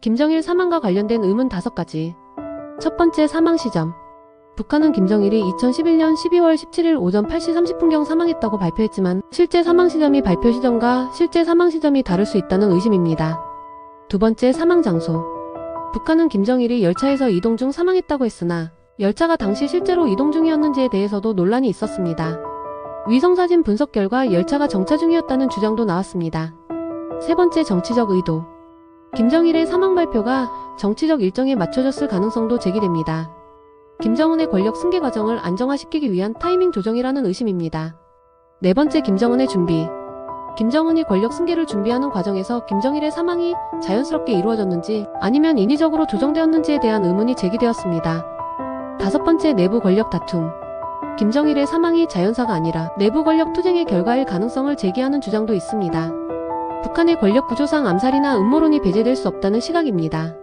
김정일 사망과 관련된 의문 5가지. 첫 번째 사망 시점. 북한은 김정일이 2011년 12월 17일 오전 8시 30분경 사망했다고 발표했지만 실제 사망 시점이 발표 시점과 실제 사망 시점이 다를 수 있다는 의심입니다. 두 번째 사망 장소. 북한은 김정일이 열차에서 이동 중 사망했다고 했으나 열차가 당시 실제로 이동 중이었는지에 대해서도 논란이 있었습니다. 위성사진 분석 결과 열차가 정차 중이었다는 주장도 나왔습니다. 세 번째 정치적 의도. 김정일의 사망 발표가 정치적 일정에 맞춰졌을 가능성도 제기됩니다. 김정은의 권력 승계 과정을 안정화시키기 위한 타이밍 조정이라는 의심입니다. 네 번째 김정은의 준비. 김정은이 권력 승계를 준비하는 과정에서 김정일의 사망이 자연스럽게 이루어졌는지 아니면 인위적으로 조정되었는지에 대한 의문이 제기되었습니다. 다섯 번째 내부 권력 다툼. 김정일의 사망이 자연사가 아니라 내부 권력 투쟁의 결과일 가능성을 제기하는 주장도 있습니다. 북한의 권력 구조상 암살이나 음모론이 배제될 수 없다는 시각입니다.